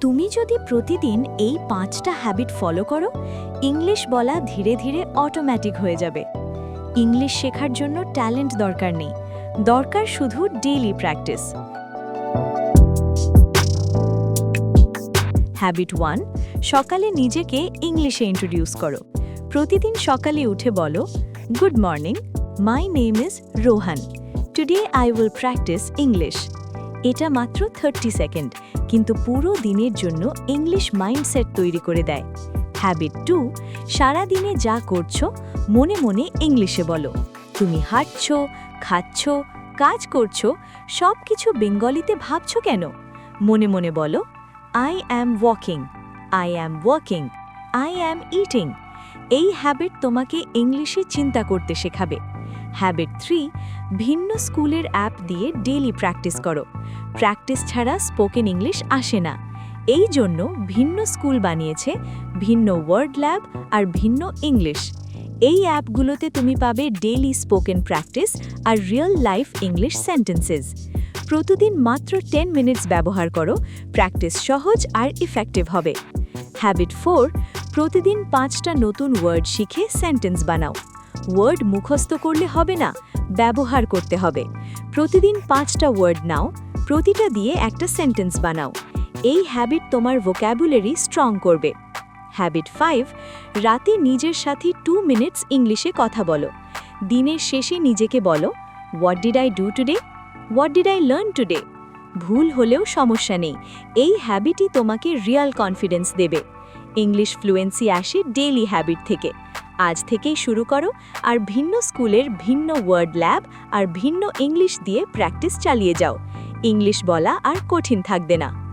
তুমি যদি প্রতিদিন এই পাঁচটা হ্যাবিট ফলো করো ইংলিশ বলা ধীরে ধীরে অটোম্যাটিক হয়ে যাবে। ইংলিশ শেখার জন্য ট্যালেন্ট দরকার নেই, দরকার শুধু ডেইলি প্র্যাকটিস হ্যাবিট ওয়ান সকালে নিজেকে ইংলিশে ইন্ট্রোডিউস করো। প্রতিদিন সকালে উঠে বলো good morning my name is Rohan today I will practice English এটা মাত্র থার্টি সেকেন্ড কিন্তু পুরো দিনের জন্য ইংলিশ মাইন্ডসেট তৈরি করে দেয়। হ্যাবিট টু সারাদিনে যা করছ, মনে মনে ইংলিশে বলো। তুমি হাঁটছ, খাচ্ছ, কাজ করছ সব কিছু বেঙ্গলিতে ভাবছ কেন? মনে মনে বলো I am walking I am walking I am eating এই হ্যাবিট তোমাকে ইংলিশে চিন্তা করতে শেখাবে। হ্যাবিট থ্রি ভিন্ন স্কুলের অ্যাপ দিয়ে ডেলি প্র্যাকটিস করো। প্র্যাকটিস ছাড়া স্পোকেন ইংলিশ আসে না। এই জন্য ভিন্ন স্কুল বানিয়েছে ভিন্ন ওয়ার্ড ল্যাব আর ভিন্ন ইংলিশ এই অ্যাপগুলোতে তুমি পাবে ডেইলি স্পোকেন প্র্যাকটিস আর রিয়েল লাইফ ইংলিশ সেন্টেন্সেস প্রতিদিন মাত্র টেন মিনিটস ব্যবহার করো প্র্যাকটিস সহজ আর ইফেক্টিভ হবে। হ্যাবিট ফোর প্রতিদিন পাঁচটা নতুন ওয়ার্ড শিখে সেন্টেন্স বানাও। ওয়ার্ড মুখস্থ করলে হবে না, ব্যবহার করতে হবে। প্রতিদিন পাঁচটা ওয়ার্ড নাও, প্রতিটা দিয়ে একটা সেন্টেন্স বানাও। এই হ্যাবিট তোমার ভোক্যাবুলারি স্ট্রং করবে। হ্যাবিট ফাইভ, রাতে নিজের সাথে টু মিনিটস ইংলিশে কথা বলো। দিনের শেষে নিজেকে বলো what did I do today what did I learn today ভুল হলেও সমস্যা নেই। এই হ্যাবিটই তোমাকে রিয়াল কনফিডেন্স দেবে। ইংলিশ ফ্লুয়েন্সি আসে ডেইলি হ্যাবিট থেকে। আজ থেকেই শুরু করো আর ভিন্ন স্কুলের ভিন্ন ওয়ার্ড ল্যাব আর ভিন্ন ইংলিশ দিয়ে প্র্যাকটিস চালিয়ে যাও। ইংলিশ বলা আর কঠিন থাকবে না।